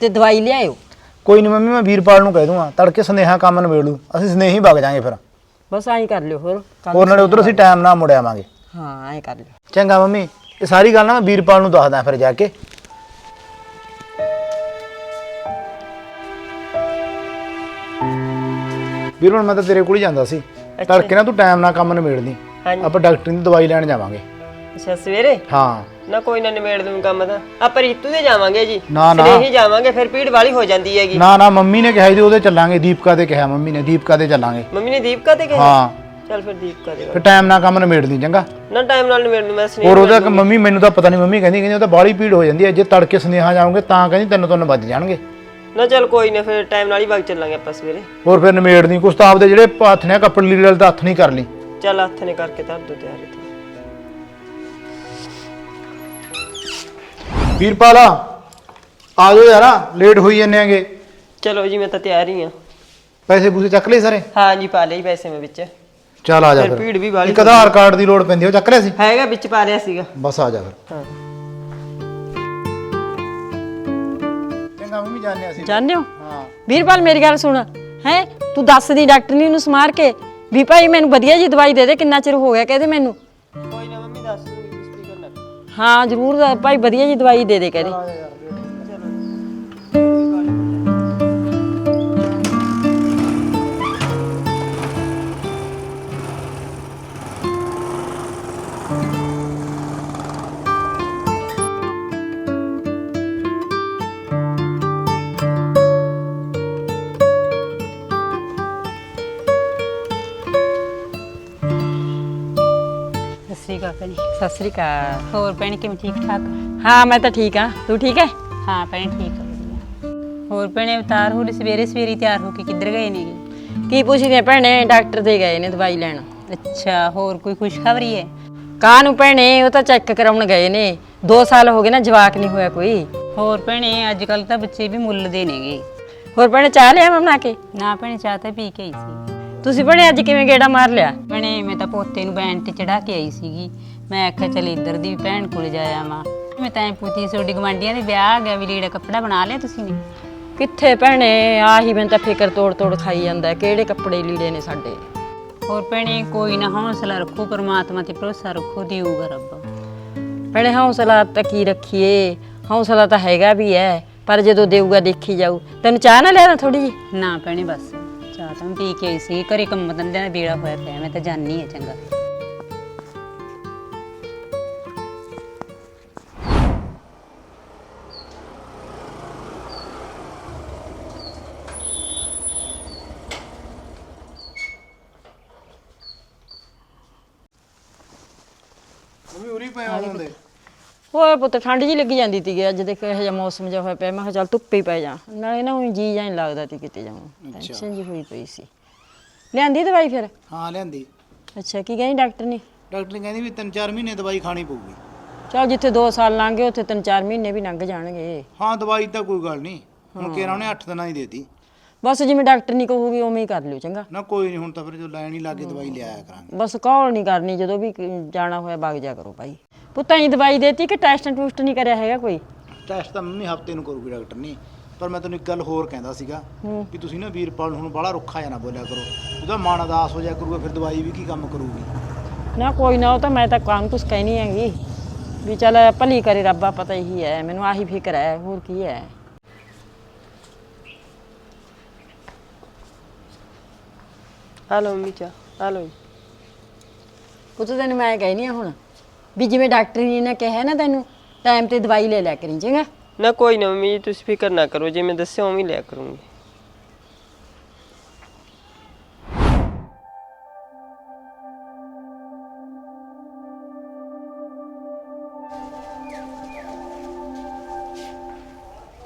ਤੇ ਦਵਾਈ ਲਿਆਇਓ। ਕੋਈ ਨਹੀਂ ਮੰਮੀ ਮੈਂ ਵੀਰਪਾਲ ਨੂੰ ਕਹਿ ਦੂੰਗਾ। ਤੜਕੇ ਸੰਦੇਹਾ ਕੰਮ ਨਿਬੇੜ। ਲੂ ਅਸੀਂ ਸੰਦੇਹੀ ਵਗ ਜਾਾਂਗੇ ਫਿਰ। ਬਸ ਐਂ ਕਰ ਲਿਓ ਹੋਰ ਕੱਲ੍ਹ ਹੋਰ ਨਾਲੇ ਉਧਰ ਅਸੀਂ ਟਾਈਮ ਨਾਲ ਮੁੜ ਆਵਾਂਗੇ। ਹਾਂ ਐਂ ਕਰ ਲਿਓ। ਚੰਗਾ ਮੰਮੀ ਇਹ ਸਾਰੀ ਗੱਲ ਨਾ ਮੈਂ ਵੀਰਪਾਲ ਨੂੰ ਦੱਸਦਾ ਫਿਰ ਜਾ ਕੇ। ਵੀਰਪਾਲ ਮੈਂ ਤਾਂ ਤੇਰੇ ਕੋਲ ਹੀ ਜਾਂਦਾ ਸੀ। ਤੜਕੇ ਨਾ ਤੂੰ ਟਾਈਮ ਨਾਲ ਕੰਮ ਨਿਬੇੜਦੀ ਹਾਂਜੀ। ਆਪਾਂ ਡਾਕਟਰ ਦੀ ਦਵਾਈ ਲੈਣ ਜਾਵਾਂਗੇ। ਅੱਛਾ ਸਵੇਰੇ? ਹਾਂ। ਨਾ ਕੋਈ ਨਾ ਨਿਬੇੜ ਦੂੰ ਕੰਮ ਤਾਂ। ਆਪਾਂ ਰੀਤੂ ਦੇ ਜਾਵਾਂਗੇ ਜੀ। ਨਾ, ਨਾ। ਸਨੇਹੀ ਜਾਵਾਂਗੇ ਫਿਰ ਭੀੜ ਵਾਲੀ ਹੋ ਜਾਂਦੀ ਹੈਗੀ। ਨਾ ਨਾ ਮੰਮੀ ਨੇ ਕਿਹਾ ਜੀ ਉਹਦੇ ਚੱਲਾਂਗੇ। ਦੀਪਕਾ ਦੇ ਕਿਹਾ ਮੰਮੀ ਨੇ ਦੀਪਕਾ ਦੇ ਚੱਲਾਂਗੇ। ਮੰਮੀ ਨੇ ਦੀਪਕਾ ਤੇ ਕਿਹਾ? ਹਾਂ। ਚੱਲ ਫਿਰ ਦੀਪਕਾ ਦੇ। ਫਿਰ ਟਾਈਮ ਨਾਲ ਕੰਮ ਨਿਬੇੜਦੀ ਚੰਗਾ। ਨਾ ਟਾਈਮ ਨਾਲ ਨਿਬੇੜ ਦੂੰ ਮੈਂ ਸਨੇਹੀ ਹੋਰ ਉਹਦਾ ਮੰਮੀ ਮੈਨੂੰ ਤਾਂ ਪਤਾ ਨਹੀਂ ਮੰਮੀ ਕਹਿੰਦੀ ਕਹਿੰਦੀ ਉਹ ਤਾਂ ਬਾਹਲੀ ਭੀੜ ਹੋ ਜਾਂਦੀ ਹੈ। ਜੇ ਤੜਕੇ ਸੰਦੇਹਾ ਜਾਓਗੇ ਤਾਂ ਕਹਿੰਦੀ ਤਿੰਨ ਤਿੰਨ ਵੱਜ ਜਾਣਗੇ। ਨਾ ਚੱਲ ਕੋਈ ਨਾ ਫਿਰ ਟਾਈਮ ਨਾਲ ਹੀ ਵਗ ਚੱਲਾਂਗੇ ਆਪਾਂ ਸਵੇਰੇ। ਹੋਰ ਫਿਰ ਨਿਮੇੜਨੀ ਕੁਛ ਤਾਂ ਆਪਦੇ ਜਿਹੜੇ ਹੱਥ ਨੇ ਕੱਪੜੇ ਲੀੜੇ ਵਾਲੇ ਤਾਂ ਹੱਥ ਨਹੀਂ ਕਰ ਲਈ। ਚੱਲ ਹੱਥ ਨੇ ਕਰਕੇ ਧਰ ਦੋ ਤਿਆਰ ਇੱਥੇ ਵੀਰਪਾਲ ਆ ਜਾਓ ਯਾਰਾ ਲੇਟ ਹੋਈ ਜੰਨੇ ਆਂਗੇ ਚਲੋ ਜੀ ਮੈਂ ਤਾਂ ਤਿਆਰ ਹੀ ਆ ਪੈਸੇ ਪੂਸੇ ਚੱਕ ਲਏ ਸਾਰੇ? ਹਾਂ ਜੀ ਪਾ ਲਈ ਪੈਸੇ ਮੈਂ ਵਿੱਚ। ਚੱਲ ਆ ਜਾ ਫਿਰ ਫਿਰ। ਭੀੜ ਵੀ ਵਾਲੀ ਇੱਕ ਆਧਾਰ ਕਾਰਡ ਦੀ ਲੋੜ ਪੈਂਦੀ ਉਹ ਚੱਕ ਲਿਆ ਸੀ? ਹੈਗਾ ਵਿੱਚ ਪਾ ਲਿਆ ਸੀਗਾ। ਬਸ ਆ ਜਾ ਫਿਰ। ਹਾਂ। ਚੰਗਾ ਮੰਮੀ ਜਾਣਿਆ ਸੀ। ਜਾਣਦੇ ਹੋ? ਹਾਂ। ਵੀਰਪਾਲ ਮੇਰੀ ਗੱਲ ਸੁਣ। ਹੈ? ਤੂੰ ਦੱਸ ਦੀ ਡਾਕਟਰਨੀ ਨੂੰ ਸਮਾਰ ਕੇ ਵੀ ਭਾਈ ਮੈਨੂੰ ਵਧੀਆ ਜੀ ਦਵਾਈ ਦੇ ਦੇ ਕਿੰਨਾ ਚਿਰ ਹੋ ਗਿਆ ਕਹਿੰਦੇ ਮੈਨੂੰ? ਕੋਈ ਨਾ ਮੰਮੀ ਦੱਸ ਦੂੰਗੀ ਤੁਸੀਂ ਫਿਕਰ ਨਾ ਕਰੋ ਹਾਂ ਜ਼ਰੂਰ ਭਾਈ ਵਧੀਆ ਜੀ ਦਵਾਈ ਦੇ ਦੇ ਕਹਿੰਦੇ। ਸਤਿ ਸ੍ਰੀ ਅਕਾਲ। ਹੋਰ ਭੈਣੇ ਕਿਵੇਂ ਠੀਕ ਠਾਕ? ਹਾਂ ਮੈਂ ਤਾਂ ਠੀਕ ਆ ਤੂੰ ਠੀਕ ਹੈ? ਹਾਂ ਭੈਣੇ ਠੀਕ ਆ ਵਧੀਆ। ਹੋਰ ਭੈਣੇ ਅਵਤਾਰ ਹੋਰ ਸਵੇਰੇ ਸਵੇਰੇ ਹੀ ਤਿਆਰ ਹੋ ਕੇ ਕਿੱਧਰ ਗਏ ਨੇਗੇ? ਕੀ ਪੁੱਛਦੇ ਭੈਣੇ ਡਾਕਟਰ ਦੇ ਗਏ ਨੇ ਦਵਾਈ ਲੈਣ। ਅੱਛਾ ਹੋਰ ਕੋਈ ਖੁਸ਼ਖਬਰੀ ਹੈ? ਕਾਹ ਨੂੰ ਭੈਣੇ ਉਹ ਤਾਂ ਚੈੱਕ ਕਰਾਉਣ ਗਏ ਨੇ। 2 ਸਾਲ ਹੋ ਗਏ ਨਾ ਜਵਾਕ ਨਹੀਂ ਹੋਇਆ ਕੋਈ। ਹੋਰ ਭੈਣੇ ਅੱਜ ਕੱਲ ਤਾਂ ਬੱਚੇ ਵੀ ਮੁੱਲ ਦੇ ਨੇਗੇ। ਹੋਰ ਭੈਣੇ ਚਾਹ ਲਿਆ ਮੈਂ ਬਣਾ ਕੇ? ਨਾ ਭੈਣੇ ਚਾਹ ਤਾਂ ਪੀ ਕੇ ਆਈ ਸੀ। ਤੁਸੀਂ ਭੈਣੇ ਅੱਜ ਕਿਵੇਂ ਗੇੜਾ ਮਾਰ ਲਿਆ? ਭੈਣੇ ਮੈਂ ਤਾਂ ਪੋਤੇ ਨੂੰ ਬੈਂਡ ਤੇ ਚੜਾ ਕੇ ਆਈ ਸੀਗੀ। ਮੈਂ ਆਖਿਆ ਚਲ ਇੱਧਰ ਦੀ ਵੀ ਭੈਣ ਕੋਲ ਜਾਇਆ ਮਾਂ ਮੈਂ ਤਾਂ ਐਂ ਪੁੱਤੀ ਸੋਡੀ ਗਵਾਂਡੀਆਂ ਦੇ ਵਿਆਹ ਆ ਗਿਆ ਵੀ ਲੀੜਾ ਕੱਪੜਾ ਬਣਾ ਲਿਆ ਤੁਸੀਂ ਨੇ? ਕਿੱਥੇ ਭੈਣੇ ਆਹੀ ਮੈਨੂੰ ਤਾਂ ਫਿਕਰ ਤੋੜ ਤੋੜ ਖਾਈ ਜਾਂਦਾ ਹੈ, ਕਿਹੜੇ ਕੱਪੜੇ ਲੀੜੇ ਨੇ ਸਾਡੇ? ਹੋਰ ਭੈਣੇ ਕੋਈ ਨਾ ਹੌਸਲਾ ਰੱਖੋ ਪਰਮਾਤਮਾ ਤੇ ਭਰੋਸਾ ਰੱਖੋ ਦੇਊਗਾ ਰੱਬ। ਭੈਣੇ ਹੌਸਲਾ ਤਾਂ ਕੀ ਰੱਖੀਏ? ਹੌਸਲਾ ਤਾਂ ਹੈਗਾ ਵੀ ਹੈ ਪਰ ਜਦੋਂ ਦੇਊਗਾ ਦੇਖੀ ਜਾਊ। ਤੈਨੂੰ ਚਾਹ ਨਾ ਲਿਆ ਥੋੜੀ ਜੀ ਨਾ ਭੈਣੇ ਬਸ। ਚਾਹ ਤਾਂ ਪੀ ਕੇ ਆਈ ਸੀ ਘਰੇ ਕੰਮ ਧੰਦਿਆਂ ਦਾ ਬੇੜਾ ਹੋਇਆ ਪਿਆ ਮੈਂ ਤਾਂ ਜਾਣੀ ਹੈ ਚੰਗਾ। ਓਏ ਪੁੱਤ ਠੰਡ ਜੀ ਲੱਗੀ ਜਾਂਦੀ ਤੀ ਅੱਜ ਦੇਖ ਇਹ ਜਿਹਾ ਮੌਸਮ ਜਿਹਾ ਹੋਇਆ ਪਿਆ। ਮੈਂ ਕਿਹਾ ਚੱਲ ਧੁੱਪੇ ਹੀ ਪੈ ਜਾ। ਨਾਲੇ ਨਾ ਉਹੀ ਜੀ ਜਾਂ ਲੱਗਦਾ ਤੀ ਕਿਤੇ ਜਾਵਾਂ ਟੈਨਸ਼ਨ ਜੀ ਹੋਈ ਪਈ ਸੀ। ਲਿਆਂਦੀ ਦਵਾਈ ਫਿਰ? ਹਾਂ ਲਿਆਂਦੀ। ਅੱਛਾ ਕੀ ਕਹਿੰਦੀ ਡਾਕਟਰ ਨੇ? ਡਾਕਟਰ ਨੇ ਕਹਿੰਦੀ ਵੀ 3-4 ਮਹੀਨੇ ਦਵਾਈ ਖਾਣੀ ਪਊਗੀ। ਚਲ ਜਿੱਥੇ 2 ਸਾਲ ਲੰਘ ਗਏ ਉੱਥੇ 3-4 ਮਹੀਨੇ ਵੀ ਲੰਘ ਜਾਣਗੇ। ਹਾਂ ਦਵਾਈ ਤਾਂ ਕੋਈ ਗੱਲ ਨਹੀਂ ਹੁਣ ਕਿਹੜਾ ਉਹਨੇ 8 ਦਿਨਾਂ ਦੀ ਦੇਤੀ। ਬਸ ਜਿਵੇਂ ਡਾਕਟਰ ਨਹੀਂ ਕਹੂਗੀ ਉਵੇਂ ਹੀ ਕਰ ਲਿਓ ਚੰਗਾ। ਨਾ ਕੋਈ ਨਹੀਂ ਹੁਣ ਤਾਂ ਫਿਰ ਜੋ ਲੈਣ ਹੀ ਲੱਗੇ ਦਵਾਈ ਲਿਆਇਆ ਕਰਾਂਗੇ। ਬਸ ਕਾਲ ਨਹੀਂ ਕਰਨੀ ਜਦੋਂ ਵੀ ਕ- ਜਾਣਾ ਹੋਇਆ ਵਗ ਜਾ ਕਰੋ ਭਾਈ। ਪੁੱਤਾਂ ਦੀ ਦਵਾਈ ਦੇਤੀ ਕਿ ਟੈਸਟ ਟੂਸਟ ਨਹੀਂ ਕਰਿਆ ਹੈਗਾ ਕੋਈ? ਟੈਸਟ ਤਾਂ ਮੰਮੀ ਹਫ਼ਤੇ ਨੂੰ ਕਰੂਗੀ ਡਾਕਟਰ ਨੇ। ਪਰ ਮੈਂ ਤੈਨੂੰ ਇੱਕ ਗੱਲ ਹੋਰ ਕਹਿੰਦਾ ਸੀਗਾ ਵੀ ਤੁਸੀਂ ਨਾ ਵੀਰਪਾਲ ਨੂੰ ਹੁਣ ਬਾਹਲਾ ਰੁੱਖਾ ਜਾਂ ਨਾ ਬੋਲਿਆ ਕਰੋ। ਉਹਦਾ ਮਨ ਉਦਾਸ ਹੋ ਜਾ ਕਰੂਗਾ ਫਿਰ ਦਵਾਈ ਵੀ ਕੀ ਕੰਮ ਕਰੂਗੀ? ਨਾ ਕੋਈ ਨਾ ਉਹ ਤਾਂ ਮੈਂ ਤਾਂ ਕੰਮ ਕੁਛ ਕਹਿ ਨਹੀਂ ਹੈਗੀ। ਵੀ ਚੱਲ ਭਲੀ ਕਰੇ ਰੱਬਾ ਪਤਾ ਹੀ ਹੈ ਮੈਨੂੰ ਆਹੀ ਫਿਕਰ ਹੈ ਹੋਰ ਕੀ ਹੈ ਆ ਲਓ ਮੰਮੀ ਚਾਹ ਆ ਲਓ ਜੀ। ਪੁੱਤ ਤੈਨੂੰ ਮੈਂ ਕਹਿਨੀ ਆ ਹੁਣ ਵੀ ਜਿਵੇਂ ਡਾਕਟਰ ਜੀ ਨੇ ਕਿਹਾ ਨਾ ਤੈਨੂੰ ਟਾਈਮ ਤੇ ਦਵਾਈ ਲੈ ਲਿਆ ਕਰੀ ਚੰਗਾ? ਨਾ ਕੋਈ ਨਾ ਮੰਮੀ ਜੀ ਤੁਸੀਂ ਫਿਕਰ ਨਾ ਕਰੋ ਜਿਵੇਂ ਦੱਸਿਆ ਉਵੇਂ ਹੀ ਲਿਆ ਕਰੂੰਗੀ।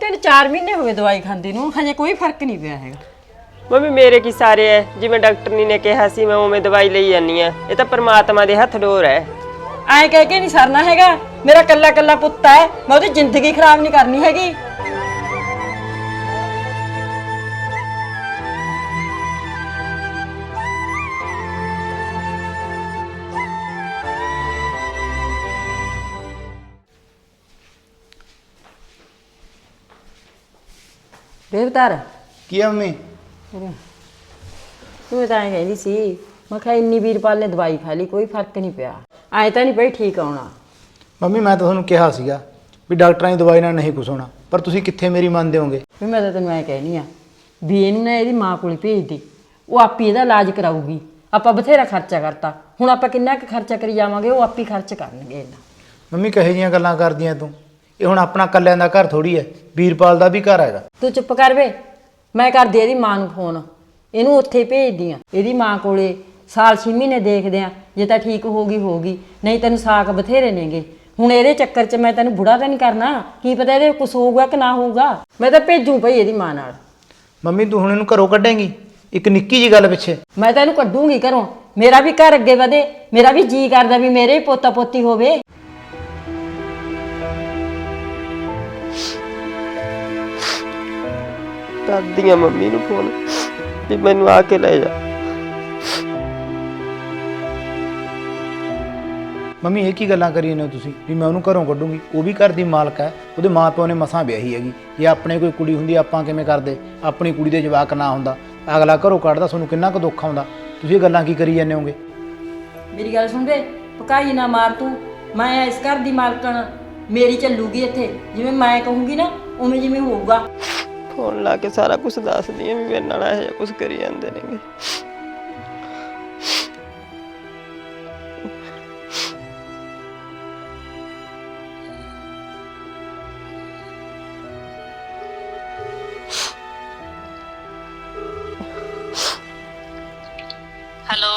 ਤਿੰਨ ਚਾਰ ਮਹੀਨੇ ਹੋ ਗਏ ਦਵਾਈ ਖਾਂਦੀ ਨੂੰ ਹਜੇ ਕੋਈ ਫ਼ਰਕ ਨਹੀਂ ਪਿਆ ਹੈਗਾ। ਮੰਮੀ ਮੇਰੇ ਕੀ ਸਾਰੇ ਐ? ਜਿਵੇਂ ਡਾਕਟਰਨੀ ਨੇ ਕਿਹਾ ਸੀ ਮੈਂ ਉਵੇਂ ਦਵਾਈ ਲਈ ਜਾਨੀ ਆ। ਇਹ ਤਾਂ ਪਰਮਾਤਮਾ ਦੇ ਹੱਥ ਡੋਰ ਐ। ਐਂ ਕਹਿ ਕੇ ਨਹੀਂ ਸਰਨਾ ਹੈਗਾ। ਮੇਰਾ ਕੱਲਾ ਕੱਲਾ ਪੁੱਤ ਹੈ ਮੈਂ ਉਹਦੀ ਜ਼ਿੰਦਗੀ ਖਰਾਬ ਨਹੀਂ ਕਰਨੀ ਹੈਗੀ। ਬੇਵਤਾਰ ਕੀ ਆ ਮੰਮੀ? ਤੂੰ ਤਾਂ ਐਂ ਕਹਿੰਦੀ ਸੀ ਮੈਂ ਕਿਹਾ ਇੰਨੀ ਵੀਰਪਾਲ ਨੇ ਦਵਾਈ ਖਾ ਲਈ ਕੋਈ ਫ਼ਰਕ ਨਹੀਂ ਪਿਆ। ਐ ਤਾਂ ਨਹੀਂ ਪਈ ਠੀਕ ਆਉਣਾ। ਮੰਮੀ ਮੈਂ ਤਾਂ ਤੁਹਾਨੂੰ ਕਿਹਾ ਸੀਗਾ ਵੀ ਡਾਕਟਰਾਂ ਦੀ ਦਵਾਈ ਨਾਲ ਨਹੀਂ ਕੁਛ ਹੋਣਾ ਪਰ ਤੁਸੀਂ ਕਿੱਥੇ ਮੇਰੀ ਮੰਨਦੇ ਹੋਗੇ ਵੀ ਮੈਂ ਤਾਂ ਤੈਨੂੰ ਐ ਕਹਿਨੀ ਆ ਵੀ ਇਹਨੂੰ ਨਾ ਇਹਦੀ ਮਾਂ ਕੋਲ ਭੇਜ ਦੇ ਉਹ ਆਪੀ ਇਹਦਾ ਇਲਾਜ ਕਰਾਊਗੀ। ਆਪਾਂ ਬਥੇਰਾ ਖਰਚਾ ਕਰਤਾ ਹੁਣ ਆਪਾਂ ਕਿੰਨਾ ਕੁ ਖਰਚਾ ਕਰੀ ਜਾਵਾਂਗੇ ਉਹ ਆਪੀ ਖਰਚ ਕਰਨਗੇ ਇਹਨਾਂ ਮੰਮੀ ਕਹੇ ਜੀਆਂ ਗੱਲਾਂ ਕਰਦੀਆਂ ਤੂੰ? ਇਹ ਹੁਣ ਆਪਣਾ ਕੱਲਿਆਂ ਦਾ ਘਰ ਥੋੜੀ ਹੈ ਵੀਰਪਾਲ ਦਾ ਵੀ ਘਰ ਹੈਗਾ। ਤੂੰ ਚੁੱਪ ਕਰ ਵੇ ਮੈਂ ਕਰਦੀ ਇਹਦੀ ਮਾਂ ਨੂੰ ਫੋਨ। ਇਹਨੂੰ ਉੱਥੇ ਹੀ ਭੇਜਦੀ ਆ ਇਹਦੀ ਮਾਂ ਕੋਲੇ ਸਾਲ ਛੇ ਮਹੀਨੇ ਦੇਖਦੇ ਆ ਜੇ ਤਾਂ ਠੀਕ ਹੋਗੀ ਹੋਗੀ ਨਹੀਂ ਤੈਨੂੰ ਸਾਕ ਬਥੇਰੇ ਨੇਗੇ। ਹੁਣ ਇਹਦੇ ਚੱਕਰ 'ਚ ਮੈਂ ਤੈਨੂੰ ਬੁੜਾ ਤਾਂ ਨਹੀਂ ਕਰਨਾ। ਕੀ ਪਤਾ ਇਹਦੇ ਕੁਝ ਹੋਊਗਾ ਕਿ ਨਾ ਹੋਊਗਾ। ਮੈਂ ਤਾਂ ਭੇਜੂ ਭਈ ਇਹਦੀ ਮਾਂ ਨਾਲ। ਮੰਮੀ ਤੂੰ ਹੁਣ ਇਹਨੂੰ ਘਰੋਂ ਕੱਢੇਂਗੀ? ਇੱਕ ਨਿੱਕੀ ਜੀ ਗੱਲ ਪਿੱਛੇ। ਮੈਂ ਤਾਂ ਇਹਨੂੰ ਕੱਢੂੰਗੀ ਘਰੋਂ। ਮੇਰਾ ਵੀ ਘਰ ਅੱਗੇ ਵਧੇ। ਮੇਰਾ ਵੀ ਜੀ ਕਰਦਾ ਵੀ ਮੇਰੇ ਹੀ ਪੋਤਾ ਪੋਤੀ ਹੋਵੇ। ਕਰਦੀ ਆ ਮੰਮੀ ਨੂੰ ਫੋਨ ਵੀ ਮੈਨੂੰ ਆ ਕੇ ਲੈ ਜਾ। ਮੰਮੀ ਇਹ ਕੀ ਗੱਲਾਂ ਕਰੀ ਜਾਂਦੇ ਹੋ ਤੁਸੀਂ? ਵੀ ਮੈਂ ਉਹਨੂੰ ਘਰੋਂ ਕੱਢੂੰਗੀ। ਉਹ ਵੀ ਘਰ ਦੀ ਮਾਲਕ ਹੈ। ਉਹਦੇ ਮਾਪਿਓ ਨੇ ਮਸਾਂ ਵਿਆਹੀ ਹੈਗੀ। ਜੇ ਆਪਣੇ ਕੋਈ ਕੁੜੀ ਹੁੰਦੀ ਆਪਾਂ ਕਿਵੇਂ ਕਰਦੇ? ਆਪਣੀ ਕੁੜੀ ਦੇ ਜਵਾਕ ਨਾ ਹੁੰਦਾ। ਅਗਲਾ ਘਰੋਂ ਕੱਢਦਾ ਤੁਹਾਨੂੰ ਕਿੰਨਾ ਕੁ ਦੁੱਖ ਆਉਂਦਾ? ਤੁਸੀਂ ਇਹ ਗੱਲਾਂ ਕੀ ਕਰੀ ਜਾਂਦੇ ਹੋਗੇ? ਮੇਰੀ ਗੱਲ ਸੁਣ ਵੇ ਪਕਾਈ ਨਾ ਮਾਰ ਤੂੰ। ਮੈਂ ਇਸ ਘਰ ਦੀ ਮਾਲਕਣ। ਮੇਰੀ ਚੱਲੂਗੀ ਇੱਥੇ। ਜਿਵੇਂ ਮੈਂ ਕਹੂੰਗੀ ਨਾ ਉਵੇਂ ਜਿਵੇਂ ਹੋਊਗਾ। ਫੋਨ ਲਾ ਕੇ ਸਾਰਾ ਕੁਝ ਦੱਸਦੀ ਆ ਵੀ ਮੇਰੇ ਨਾਲ ਇਹ ਜਿਹਾ ਕੁਝ ਕਰੀ ਜਾਂਦੇ ਨੇਗੇ। ਹੈਲੋ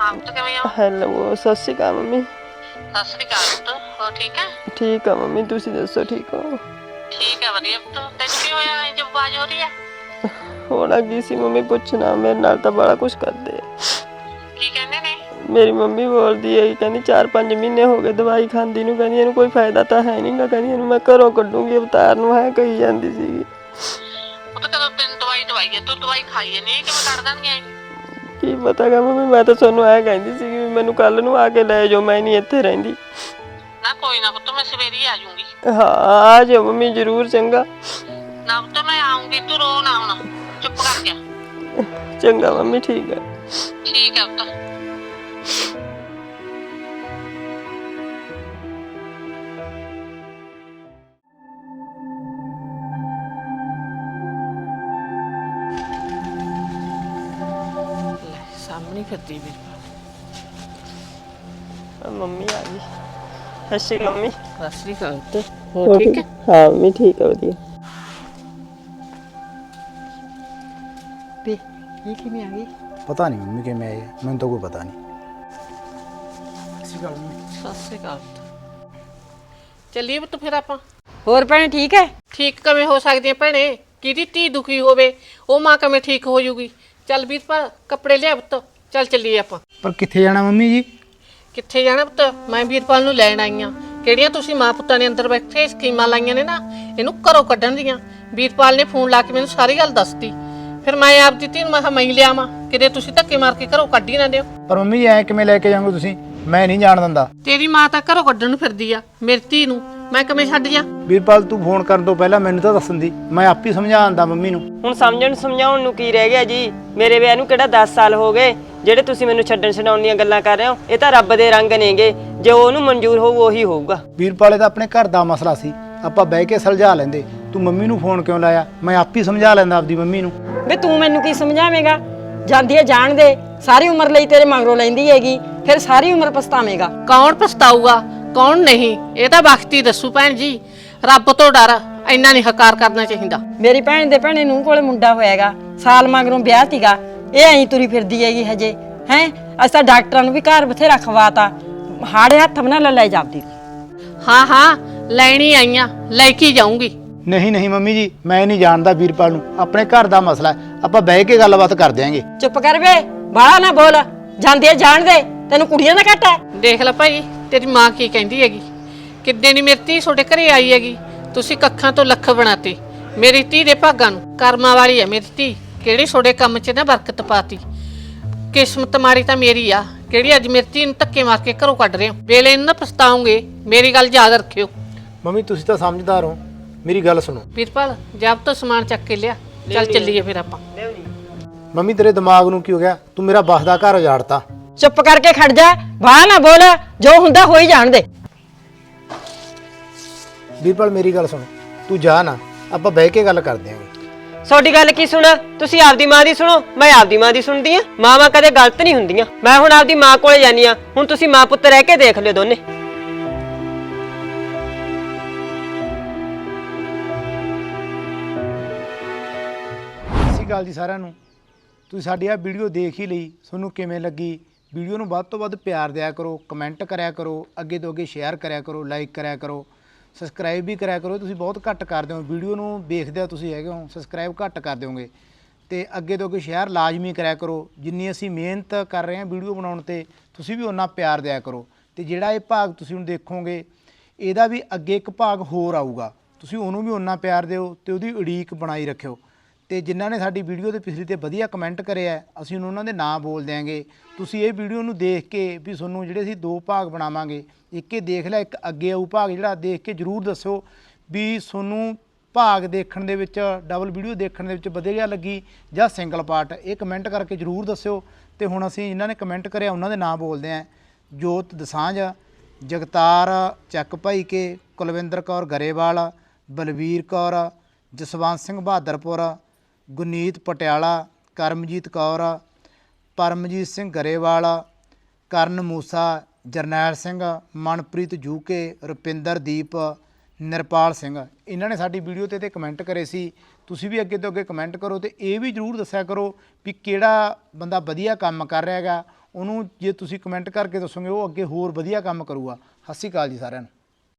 ਹਾਂ ਪੁੱਤ ਕਿਵੇਂ ਆ ਹੈਲੋ ਸਤਿ ਸ਼੍ਰੀ ਅਕਾਲ ਮੰਮੀ। ਸਤਿ ਸ੍ਰੀ ਅਕਾਲ ਪੁੱਤ ਹੋ ਠੀਕ ਹੈ? ਠੀਕ ਆ ਮੰਮੀ ਤੁਸੀਂ ਦੱਸੋ ਠੀਕ ਹੋ? ਠੀਕ ਹੈ ਵਧੀਆ। ਪੁੱਤ ਤੈਨੂੰ ਕੀ ਹੋਇਆ? ਇੰਜ ਆਵਾਜ਼ ਹੋ ਰਹੀ ਹੈ ਹੋਣਾ ਕੀ ਸੀ ਮੰਮੀ ਪੁੱਛਣਾ ਮੇਰੇ ਨਾਲ ਤਾਂ ਬੜਾ ਕੁਝ ਕਰਦੇ। ਆ ਕੀ ਕਹਿੰਦੇ ਨੇ? ਮੇਰੀ ਮੰਮੀ ਬੋਲਦੀ ਹੈ ਕਹਿੰਦੀ 4-5 ਮਹੀਨੇ ਹੋ ਗਏ ਦਵਾਈ ਖਾਂਦੀ ਨੂੰ ਕਹਿੰਦੀ ਇਹਨੂੰ ਕੋਈ ਫਾਇਦਾ ਤਾਂ ਹੈ ਨਹੀਂਗਾ ਕਹਿੰਦੀ ਇਹਨੂੰ ਮੈਂ ਘਰੋਂ ਕੱਢੂੰਗੀ ਅਵਤਾਰ ਨੂੰ ਹੈ ਕਹੀ ਜਾਂਦੀ ਸੀਗੀ। ਪੁੱਤ ਕਦੋਂ ਤੈਨੂੰ ਦਵਾਈ ਦਵਾਈ ਹੈ ਤੂੰ ਦਵਾਈ ਖਾਈ ਨਹੀਂ ਕਿਵੇਂ ਕੱਢ ਦੇਣਗੇ ਕੀ ਪਤਾ ਗਾ ਮੰਮੀ ਮੈਂ ਤਾਂ ਤੁਹਾਨੂੰ ਐ ਕਹਿੰਦੀ ਸੀਗੀ ਵੀ ਮੈਨੂੰ ਕੱਲ ਨੂੰ ਆ ਕੇ ਲੈ ਜਾਓ ਮੈਂ ਨਹੀਂ ਇੱਥੇ ਰਹਿੰਦੀ। ਹੀ ਆ ਜਾਊਂਗੀ ਹਾਂ ਆ ਜਾਓ ਮੰਮੀ ਜ਼ਰੂਰ ਚੰਗਾ। ਨਾ ਪੁੱਤ ਮੈਂ ਆਉਂਗੀ ਤੂੰ ਰੋ ਨਾ ਹੁਣ। ਚੁੱਪ ਕਰ ਗਿਆ ਚੰਗਾ ਮੰਮੀ ਠੀਕ ਹੈ ਠੀਕ ਹੈ ਪੁੱਤ ਸਾਹਮਣੇ ਫਿਰਦੀ ਵੀ ਆ ਮੰਮੀ ਆ ਗਈ। ਸਤਿ ਸ਼੍ਰੀ ਅਕਾਲ ਮੰਮੀ ਸਤਿ ਸ੍ਰੀ ਅਕਾਲ ਪੁੱਤ। ਹੋ ਠੀਕ ਹੈ? ਹਾਂ ਮੰਮੀ ਠੀਕ ਹੈ ਵਧੀਆ। ਵੇ ਇਹ ਕਿਵੇਂ ਆ ਗਈ? ਪਤਾ ਨਹੀਂ ਮੰਮੀ ਕਿਵੇਂ ਆਏ ਆ, ਮੈਨੂੰ ਤਾਂ ਕੋਈ ਪਤਾ ਨਹੀਂ। ਸਤਿ ਸ੍ਰੀ ਅਕਾਲ ਪੁੱਤ। ਚੱਲੀਏ ਪੁੱਤ ਫਿਰ ਆਪਾਂ। ਹੋਰ ਭੈਣ ਠੀਕ ਹੈ? ਠੀਕ ਕਿਵੇਂ ਹੋ ਸਕਦੀ ਹੈ ਭੈਣੇ? ਕਿਹਦੀ ਧੀ ਦੁਖੀ ਹੋਵੇ ਉਹ ਮਾਂ ਕਿਵੇਂ ਠੀਕ ਹੋ ਜੂਗੀ? ਚੱਲ ਵੀਰਪਾਲ ਕੱਪੜੇ ਲਿਆ ਪੁੱਤ। ਚੱਲ ਚੱਲੀਏ ਆਪਾਂ। ਪਰ ਕਿੱਥੇ ਜਾਣਾ ਮੰਮੀ ਜੀ? ਕਿੱਥੇ ਜਾਣਾ ਪੁੱਤ? ਮੈਂ ਵੀਰਪਾਲ ਨੂੰ ਲੈਣ ਆਈ ਆ। ਕਿਹੜੀਆਂ ਤੁਸੀਂ ਮਾਂ ਪੁੱਤਾਂ ਨੇ ਅੰਦਰ ਬੈਠੇ ਸਕੀਮਾਂ ਲਾਈਆਂ ਨੇ ਨਾ ਇਹਨੂੰ ਘਰੋਂ ਕੱਢਣ ਦੀਆਂ। ਵੀਰਪਾਲ ਨੇ ਫੋਨ ਲਾ ਕੇ ਮੈਨੂੰ ਸਾਰੀ ਗੱਲ ਦੱਸਤੀ। ਫਿਰ ਮੈਂ ਆਪ ਦੀ ਧੀ ਨੂੰ ਮੈਂ ਕਿਹਾ ਮੈਂ ਹੀ ਲਿਆਵਾਂ ਕਿਤੇ ਤੁਸੀਂ ਧੱਕੇ ਮਾਰ ਕੇ ਘਰੋਂ ਕੱਢ ਹੀ ਨਾ ਦਿਓ। ਪਰ ਮੰਮੀ ਐ ਕਿਵੇਂ ਲੈ ਕੇ ਜਾਓਗੇ ਤੁਸੀਂ? ਮੈਂ ਨਹੀਂ ਜਾਣ ਦਿੰਦਾ। ਤੇਰੀ ਮਾਂ ਤਾਂ ਘਰੋਂ ਕੱਢਣ ਨੂੰ ਫਿਰਦੀ ਆ ਮੇਰੀ ਧੀ ਨੂੰ। ਮੈਂ ਕਿਵੇਂ ਛੱਡ ਜਾ? ਵੀਰਪਾਲ ਤੂੰ ਫੋਨ ਕਰਨ ਤੋਂ ਪਹਿਲਾਂ ਮੈਨੂੰ ਤਾਂ ਦੱਸਣ ਦੀ ਮੈਂ ਆਪ ਹੀ ਸਮਝਾ ਆਂਦਾ ਮੰਮੀ ਨੂੰ। ਹੁਣ ਸਮਝਣ ਸਮਝਾਉਣ ਨੂੰ ਕੀ ਰਹਿ ਗਿਆ ਜੀ? ਮੇਰੇ ਵਿਆਹ ਨੂੰ ਕਿਹੜਾ 10 ਸਾਲ ਹੋ ਗਏ? ਜਿਹੜੇ ਤੁਸੀਂ ਮੈਨੂੰ ਛੱਡਣ ਛਡਾਉਣ ਦੀਆਂ ਗੱਲਾਂ ਕਰ ਰਹੇ ਹੋ ਇਹ ਤਾਂ ਰੱਬ ਦੇ ਰੰਗ ਨੇਗੇ। ਜੇ ਉਹਨੂੰ ਮਨਜ਼ੂਰ ਹੋਊ ਉਹੀ ਹੋਊਗਾ। ਵੀਰਪਾਲੇ ਦਾ ਆਪਣੇ ਘਰ ਦਾ ਮਸਲਾ ਸੀ। ਆਪਾਂ ਬਹਿ ਕੇ ਸੁਲਝਾ ਲੈਂਦੇ। ਤੂੰ ਮੰਮੀ ਨੂੰ ਫੋਨ ਕਿਉਂ ਲਾਇਆ? ਮੈਂ ਆਪ ਹੀ ਸਮਝਾ ਲੈਂਦਾ ਆਪਦੀ ਮੰਮੀ ਨੂੰ। ਵੇ ਤੂੰ ਮੈਨੂੰ ਕੀ ਸਮਝਾਵੇਂਗਾ? ਜਾਂਦੀ ਹੈ ਜਾਣ ਦੇ। ਸਾਰੀ ਉਮਰ ਲਈ ਤੇਰੇ ਮਗਰੋਂ ਲੈਂਦੀ ਹੈਗੀ। ਫਿਰ ਸਾਰੀ ਉਮਰ ਪਛਤਾਵੇਂਗਾ। ਕੌਣ ਪਛਤਾਊਗਾ? ਕੌਣ ਨਹੀਂ? ਇਹ ਤਾਂ ਵਕਤ ਹੀ ਦੱਸੂ ਭੈਣ ਜੀ। ਰੱਬ ਤੋਂ ਡਰ ਇੰਨਾ ਨਹੀਂ ਹਕਾਰ ਕਰਨਾ ਚਾਹੀਦਾ। ਮੇਰੀ ਭੈਣ ਦੇ ਭੈਣੇ ਨੂੰ ਕੋਲੇ ਮੁੰਡਾ ਹੋਇਆਗਾ। ਸਾਲ ਮਗਰੋਂ ਵਿਆਹ ਤੀਗਾ ਇਹ ਐਂ ਤੁਰੀ ਫਿਰਦੀ ਹੈਗੀ ਹਜੇ। ਹੈ? ਅਸੀਂ ਤਾਂ ਡਾਕਟਰਾਂ ਨੂੰ ਵੀ ਘਰ ਬਥੇਰਾ ਖਵਾਤਾ। ਹਾੜੇ ਹੱਥ ਬਣਾ ਲੈ ਲੈ ਜਾਂਦੀ ਹਾਂ ਹਾਂ ਲੈਣੀ ਆਈਆਂ। ਲੈ ਕੇ ਜਾਊਂਗੀ। ਨਹੀਂ ਨਹੀਂ ਮੰਮੀ ਜੀ ਮੈਂ ਨਹੀਂ ਜਾਣਦਾ ਵੀਰਪਾਲ ਨੂੰ। ਆਪਣੇ ਘਰ ਦਾ ਮਸਲਾ ਹੈ। ਆਪਾਂ ਬਹਿ ਕੇ ਗੱਲਬਾਤ ਕਰ ਦਿਆਂਗੇ। ਚੁੱਪ ਕਰ ਵੇ। ਬਾਹਲਾ ਨਾ ਬੋਲ। ਜਾਂਦੀ ਹੈ ਜਾਣ ਦੇ। ਤੈਨੂੰ ਕੁੜੀਆਂ ਦਾ ਘੱਟ ਦੇਖ ਲੈ ਭਾਈ ਤੇਰੀ ਮਾਂ ਕੀ ਕਹਿੰਦੀ ਹੈਗੀ? ਕਿੱਦੇ ਦੀ ਮੇਰੀ ਧੀ ਤੁਹਾਡੇ ਘਰੇ ਆਈ ਹੈਗੀ? ਤੁਸੀਂ ਕੱਖਾਂ ਤੋਂ ਲੱਖ ਬਣਾਤੇ। ਮੇਰੀ ਧੀ ਦੇ ਭਾਗਾਂ ਨੂੰ। ਕਰਮਾਂ ਵਾਲੀ ਹੈ ਮੇਰੀ ਧੀ। ਕਿਹੜੀ ਤੁਹਾਡੇ ਕੰਮ 'ਚ ਨਾ ਬਰਕਤ ਪਾਤੀ? ਕਿਸਮਤ ਮਾਰੀ ਤਾਂ ਮੇਰੀ ਆ। ਕਿਹੜੀ ਅੱਜ ਮੇਰੀ ਧੀ ਨੂੰ ਧੱਕੇ ਮਾਰ ਕੇ ਘਰੋਂ ਕੱਢ ਰਹੇ ਹੋ? ਵੇਲੇ ਨੂੰ ਨਾ ਪਛਤਾਉਂਗੇ ਮੇਰੀ ਗੱਲ ਯਾਦ ਰੱਖਿਓ। ਮੰਮੀ ਤੁਸੀਂ ਤਾਂ ਸਮਝਦਾਰ ਹੋ। ਮੇਰੀ ਗੱਲ ਸੁਣੋ। ਵੀਰਪਾਲ ਜਬ ਤੋਂ ਸਮਾਨ ਚੱਕ ਕੇ ਲਿਆ ਚੱਲ ਚੱਲੀਏ ਫਿਰ ਆਪਾਂ। ਮੰਮੀ ਤੇਰੇ ਦਿਮਾਗ ਨੂੰ ਕੀ ਹੋ ਗਿਆ? ਤੂੰ ਮੇਰਾ ਬਸਦਾ ਘਰ ਉਜਾੜਤਾ। ਚੁੱਪ ਕਰਕੇ ਖੜ ਜਾ ਬਾਹਰ ਨਾ ਬੋਲ ਜੋ ਹੁੰਦਾ ਹੋਈ ਜਾਣ ਦੇ। ਵੀਰਪਾਲ ਮੇਰੀ ਗੱਲ ਸੁਣ ਤੂੰ ਜਾ ਨਾ ਆਪਾਂ ਬਹਿ ਕੇ ਗੱਲ ਕਰ ਦਿਆਂਗੇ ਤੁਹਾਡੀ ਗੱਲ ਕੀ ਸੁਣਾ? ਤੁਸੀਂ ਆਪਦੀ ਮਾਂ ਦੀ ਸੁਣੋ ਮੈਂ ਆਪਦੀ ਮਾਂ ਦੀ ਸੁਣਦੀ ਆ। ਮਾਵਾਂ ਕਦੇ ਗਲਤ ਨਹੀਂ ਹੁੰਦੀਆਂ। ਮੈਂ ਹੁਣ ਆਪਦੀ ਮਾਂ ਕੋਲੇ ਜਾਨੀ ਆ। ਹੁਣ ਤੁਸੀਂ ਮਾਂ ਪੁੱਤ ਰਹਿ ਕੇ ਦੇਖ ਲਿਓ ਦੋਨੇ। ਸਤਿ ਸ਼੍ਰੀ ਅਕਾਲ ਜੀ ਸਾਰਿਆਂ ਨੂੰ। ਤੁਸੀਂ ਸਾਡੀ ਆ ਵੀਡੀਓ ਦੇਖ ਹੀ ਲਈ ਤੁਹਾਨੂੰ ਕਿਵੇਂ ਲੱਗੀ? ਵੀਡੀਓ ਨੂੰ ਵੱਧ ਤੋਂ ਵੱਧ ਪਿਆਰ ਦਿਆ ਕਰੋ ਕਮੈਂਟ ਕਰਿਆ ਕਰੋ, ਅੱਗੇ ਤੋਂ ਅੱਗੇ ਸ਼ੇਅਰ ਕਰਿਆ ਕਰੋ ਲਾਈਕ ਕਰਿਆ ਕਰੋ ਸਬਸਕ੍ਰਾਈਬ ਵੀ ਕਰਿਆ ਕਰੋ, ਤੁਸੀਂ ਬਹੁਤ ਘੱਟ ਕਰਦੇ ਹੋ। ਵੀਡੀਓ ਨੂੰ ਵੇਖਦੇ ਹੋ ਤੁਸੀਂ ਹੈਗੇ ਹੋ ਸਬਸਕ੍ਰਾਈਬ ਘੱਟ ਕਰ ਦਿਓਗੇ। ਤੇ ਅੱਗੇ ਤੋਂ ਅੱਗੇ ਸ਼ੇਅਰ ਲਾਜ਼ਮੀ ਕਰਿਆ ਕਰੋ। ਜਿੰਨੀ ਅਸੀਂ ਮਿਹਨਤ ਕਰ ਰਹੇ ਹਾਂ ਵੀਡੀਓ ਬਣਾਉਣ ਤੇ, ਤੁਸੀਂ ਵੀ ਉਹਨਾਂ ਪਿਆਰ ਦਿਆ ਕਰੋ। ਤੇ ਜਿਹੜਾ ਇਹ ਭਾਗ ਤੁਸੀਂ ਹੁਣ ਦੇਖੋਗੇ, ਇਹਦਾ ਵੀ ਅੱਗੇ ਇੱਕ ਭਾਗ ਹੋਰ ਆਊਗਾ। ਤੁਸੀਂ ਉਹਨੂੰ ਵੀ ਉਹਨਾਂ ਪਿਆਰ ਦਿਓ ਤੇ ਉਹਦੀ ਉਡੀਕ ਬਣਾਈ ਰੱਖਿਓ। ਤੇ ਜਿਨ੍ਹਾਂ ਨੇ ਸਾਡੀ ਵੀਡੀਓ ਦੇ ਪਿਛਲੀ ਤੇ ਵਧੀਆ ਕਮੈਂਟ ਕਰਿਆ ਅਸੀਂ ਹੁਣ ਉਹਨਾਂ ਦੇ ਨਾਂ ਬੋਲ ਦਿਆਂਗੇ। ਤੁਸੀਂ ਇਹ ਵੀਡੀਓ ਨੂੰ ਦੇਖ ਕੇ ਵੀ ਤੁਹਾਨੂੰ ਜਿਹੜੇ ਅਸੀਂ ਦੋ ਭਾਗ ਬਣਾਵਾਂਗੇ, ਇੱਕ ਇਹ ਦੇਖ ਲਿਆ ਇੱਕ ਅੱਗੇ ਆਊ ਭਾਗ ਜਿਹੜਾ ਦੇਖ ਕੇ ਜਰੂਰ ਦੱਸਿਓ ਵੀ ਤੁਹਾਨੂੰ ਭਾਗ ਦੇਖਣ ਦੇ ਵਿੱਚ ਡਬਲ ਵੀਡੀਓ ਦੇਖਣ ਦੇ ਵਿੱਚ ਵਧੀਆ ਲੱਗੀ ਜਾਂ ਸਿੰਗਲ ਪਾਰਟ ਇਹ ਕਮੈਂਟ ਕਰਕੇ ਜਰੂਰ ਦੱਸਿਓ ਤੇ ਹੁਣ ਅਸੀਂ ਜਿਨ੍ਹਾਂ ਨੇ ਕਮੈਂਟ ਕਰਿਆ ਉਹਨਾਂ ਦੇ ਨਾਂ ਬੋਲਦੇ ਆਂ ਜੋਤ ਦਸਾਂਝ, ਜਗਤਾਰ ਚੱਕ ਭਾਈ ਕੇ ਕੁਲਵਿੰਦਰ ਕੌਰ ਗਰੇਵਾਲ, ਬਲਵੀਰ ਕੌਰ, ਜਸਵੰਤ ਸਿੰਘ ਬਹਾਦਰਪੁਰ ਗੁਨੀਤ ਪਟਿਆਲਾ, ਕਰਮਜੀਤ ਕੌਰ, ਪਰਮਜੀਤ ਸਿੰਘ ਗਰੇਵਾਲ, ਕਰਨ ਮੂਸਾ, ਜਰਨੈਲ ਸਿੰਘ, ਮਨਪ੍ਰੀਤ ਜੂਕੇ ਰੁਪਿੰਦਰ ਦੀਪ ਨਿਰਪਾਲ ਸਿੰਘ। ਇਹਨਾਂ ਨੇ ਸਾਡੀ ਵੀਡੀਓ ਤੇ ਤੇ ਕਮੈਂਟ ਕਰੇ ਸੀ। ਤੁਸੀਂ ਵੀ ਅੱਗੇ ਤੋਂ ਅੱਗੇ ਕਮੈਂਟ ਕਰੋ ਤੇ ਇਹ ਵੀ ਜਰੂਰ ਦੱਸਿਆ ਕਰੋ ਵੀ ਕਿਹੜਾ ਬੰਦਾ ਵਧੀਆ ਕੰਮ ਕਰ ਰਿਹਾ ਹੈਗਾ। ਉਹਨੂੰ ਜੇ ਤੁਸੀਂ ਕਮੈਂਟ ਕਰਕੇ ਦੱਸੋਗੇ, ਉਹ ਅੱਗੇ ਹੋਰ ਵਧੀਆ ਕੰਮ ਕਰੂਗਾ। ਸਤਿ ਸ਼੍ਰੀ ਅਕਾਲ ਜੀ ਸਾਰਿਆਂ ਨੂੰ।